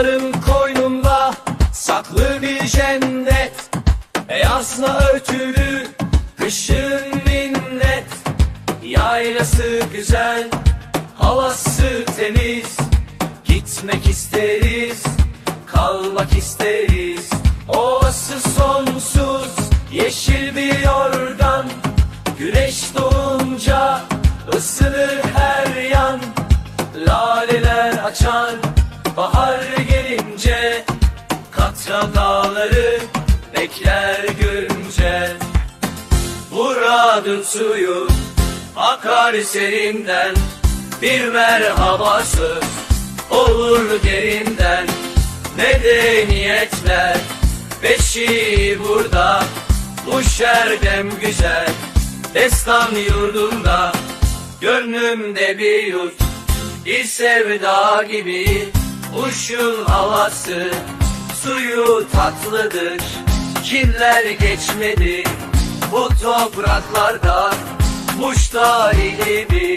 Yıllarım koynumda saklı bir cennet. Yasla örtülü kışın minnet. Yaylası güzel, havası temiz. Gitmek isteriz, kalmak isteriz. Ovası sonsuz, yeşil bir yorgan. Güneş doğunca ısınır her yan. Laleler açar bahar gelince Katra dağları bekler görünce. Muradın suyu akar serinden Bir merhabası olur derinden. Medeniyetler beşi burada Bu şerdem güzel. Destan yurdunda Gönlümde bir yurt bir sevda gibi Uşun havası suyu tatlıdır. Kimler geçmedi bu topraklarda? Muş adıdır